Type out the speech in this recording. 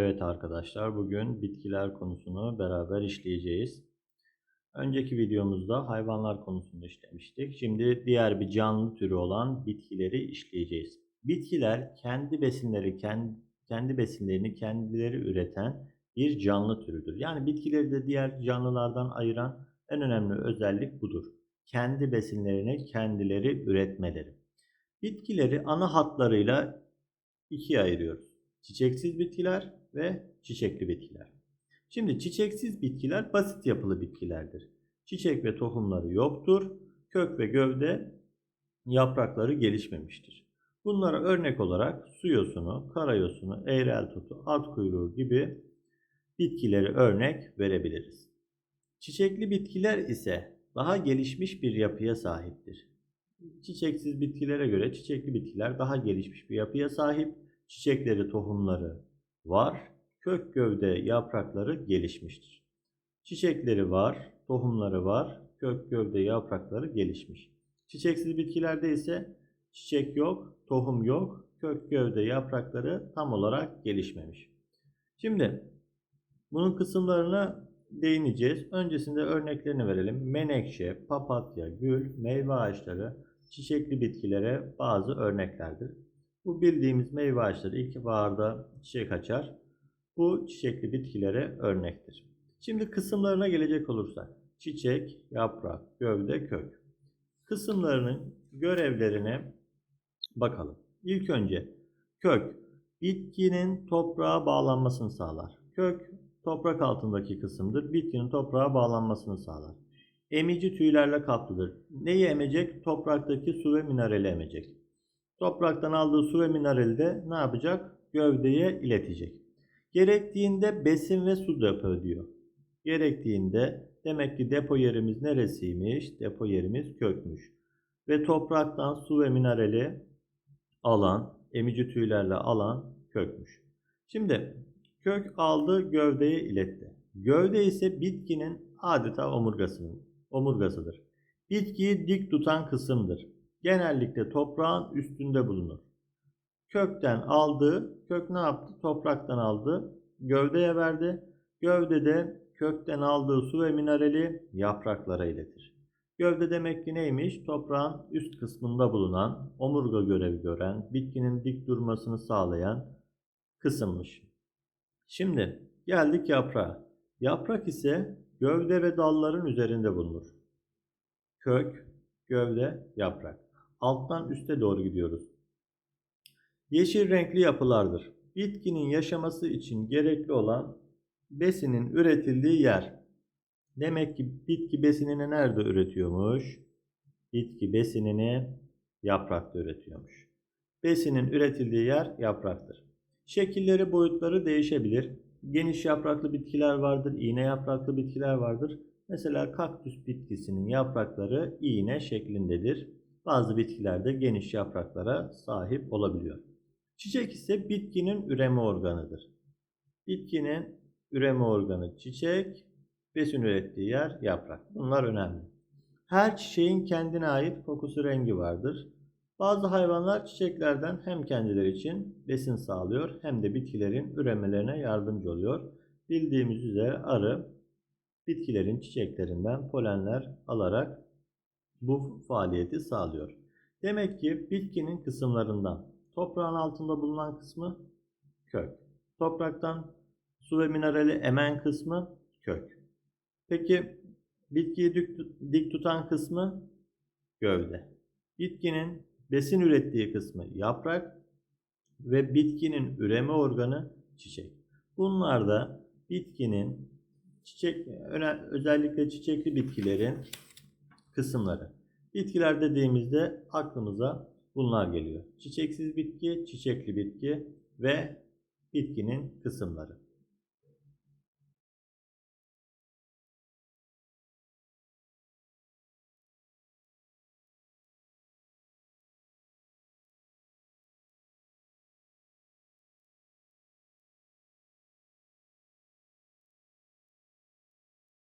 Evet arkadaşlar bugün bitkiler konusunu beraber işleyeceğiz. Önceki videomuzda hayvanlar konusunu işlemiştik. Şimdi diğer bir canlı türü olan bitkileri işleyeceğiz. Bitkiler kendi besinleri kendi, kendi besinlerini kendileri üreten bir canlı türüdür. Yani bitkileri de diğer canlılardan ayıran en önemli özellik budur. Kendi besinlerini kendileri üretmeleri. Bitkileri ana hatlarıyla ikiye ayırıyoruz. Çiçeksiz bitkiler ve çiçekli bitkiler. Şimdi çiçeksiz bitkiler basit yapılı bitkilerdir. Çiçek ve tohumları yoktur. Kök ve gövde yaprakları gelişmemiştir. Bunlara örnek olarak su yosunu, kara yosunu, eğrel tutu, at kuyruğu gibi bitkileri örnek verebiliriz. Çiçekli bitkiler ise daha gelişmiş bir yapıya sahiptir. Çiçeksiz bitkilere göre çiçekli bitkiler daha gelişmiş bir yapıya sahip. Çiçekleri, tohumları var. Kök gövde yaprakları gelişmiştir. Çiçekleri var, tohumları var. Kök gövde yaprakları gelişmiş. Çiçeksiz bitkilerde ise çiçek yok, tohum yok. Kök gövde yaprakları tam olarak gelişmemiş. Şimdi bunun kısımlarına değineceğiz. Öncesinde örneklerini verelim. Menekşe, papatya, gül, meyve ağaçları çiçekli bitkilere bazı örneklerdir. Bu bildiğimiz meyve ağaçları ilkbaharda çiçek açar. Bu çiçekli bitkilere örnektir. Şimdi kısımlarına gelecek olursak. Çiçek, yaprak, gövde, kök. Kısımlarının görevlerine bakalım. İlk önce kök bitkinin toprağa bağlanmasını sağlar. Kök toprak altındaki kısımdır. Bitkinin toprağa bağlanmasını sağlar. Emici tüylerle kaplıdır. Neyi emecek? Topraktaki su ve minerali emecek. Topraktan aldığı su ve minerali de ne yapacak? Gövdeye iletecek. Gerektiğinde besin ve su depo diyor. Gerektiğinde demek ki depo yerimiz neresiymiş? Depo yerimiz kökmüş. Ve topraktan su ve minerali alan, emici tüylerle alan kökmüş. Şimdi kök aldı gövdeye iletti. Gövde ise bitkinin adeta omurgasının omurgasıdır. Bitkiyi dik tutan kısımdır. Genellikle toprağın üstünde bulunur. Kökten aldığı, kök ne yaptı? Topraktan aldı, gövdeye verdi. Gövdede kökten aldığı su ve minerali yapraklara iletir. Gövde demek ki neymiş? Toprağın üst kısmında bulunan, omurga görevi gören, bitkinin dik durmasını sağlayan kısımmış. Şimdi geldik yaprağa. Yaprak ise gövde ve dalların üzerinde bulunur. Kök, gövde, yaprak. Alttan üste doğru gidiyoruz. Yeşil renkli yapılardır. Bitkinin yaşaması için gerekli olan besinin üretildiği yer. Demek ki bitki besinini nerede üretiyormuş? Bitki besinini yaprakta üretiyormuş. Besinin üretildiği yer yapraktır. Şekilleri, boyutları değişebilir. Geniş yapraklı bitkiler vardır, iğne yapraklı bitkiler vardır. Mesela kaktüs bitkisinin yaprakları iğne şeklindedir. Bazı bitkilerde geniş yapraklara sahip olabiliyor. Çiçek ise bitkinin üreme organıdır. Bitkinin üreme organı çiçek, besin ürettiği yer yaprak. Bunlar önemli. Her çiçeğin kendine ait kokusu rengi vardır. Bazı hayvanlar çiçeklerden hem kendileri için besin sağlıyor hem de bitkilerin üremelerine yardımcı oluyor. Bildiğimiz üzere arı bitkilerin çiçeklerinden polenler alarak bu faaliyeti sağlıyor. Demek ki bitkinin kısımlarından toprağın altında bulunan kısmı kök. Topraktan su ve minerali emen kısmı kök. Peki bitkiyi dik tutan kısmı gövde. Bitkinin besin ürettiği kısmı yaprak ve bitkinin üreme organı çiçek. Bunlar da bitkinin çiçek özellikle çiçekli bitkilerin kısımları. Bitkiler dediğimizde aklımıza bunlar geliyor. Çiçeksiz bitki, çiçekli bitki ve bitkinin kısımları.